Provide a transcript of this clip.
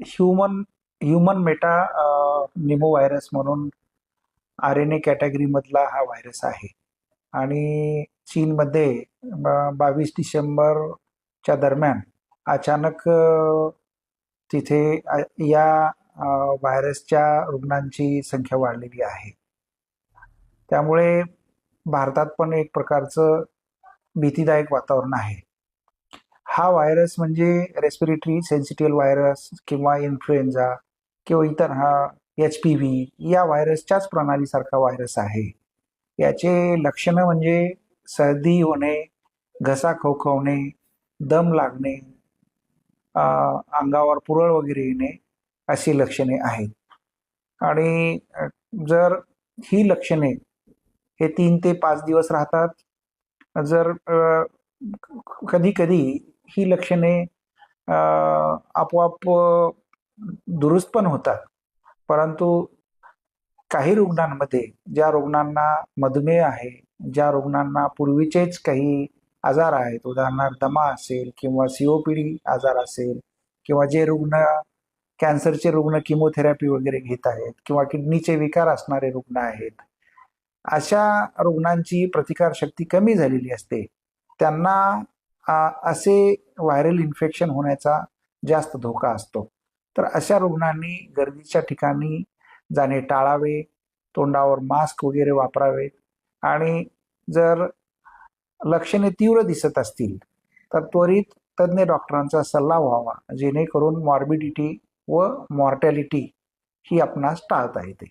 Human human metapneumovirus म्हणून R N A कॅटेगरीमधला हा व्हायरस आहे. आणि चीनमध्ये बावीस डिसेंबरच्या दरम्यान अचानक तिथे या व्हायरसच्या रुग्णांची संख्या वाढलेली आहे. त्यामुळे भारतात पण एक प्रकारचं भीतीदायक वातावरण आहे. हा व्हायरस म्हणजे रेस्पिरेटरी सेन्सिटिव्ह व्हायरस किंवा इन्फ्लुएन्झा किंवा इतर हा एच पी व्ही या व्हायरसच्याच प्रणालीसारखा व्हायरस आहे. याचे लक्षणं म्हणजे सर्दी होणे घसा खवखवणे दम लागणे अंगावर पुरळ वगैरे येणे अशी लक्षणे आहेत. आणि जर ही लक्षणे हे तीन ते पाच दिवस राहतात जर कधी कधी ही लक्षणे आपोआप दुरुस्त पण होतात. परंतु काही रुग्णांमध्ये ज्या रुग्णांना मधुमेह आहे ज्या रुग्णांना पूर्वीचेच काही आजार आहेत उदाहरणार्थ दमा असेल किंवा सीओपीडी आजार असेल किंवा जे रुग्ण कॅन्सरचे रुग्ण किमोथेरपी वगैरे घेत आहेत किंवा किडनीचे विकार असणारे रुग्ण आहेत अशा रुग्णांची प्रतिकारशक्ती कमी झालेली असते. त्यांना असे व्हायरल इन्फेक्शन होण्याचा जास्त धोका असतो. तर अशा रुग्णांनी गर्दीच्या ठिकाणी जाणे टाळावे तोंडावर मास्क वगैरे वापरावे आणि जर लक्षणे तीव्र दिसत असतील तर त्वरित तज्ज्ञ डॉक्टरांचा सल्ला व्हावा जेणेकरून मॉर्बिडिटी व मॉर्टॅलिटी ही आपणास टाळता येते.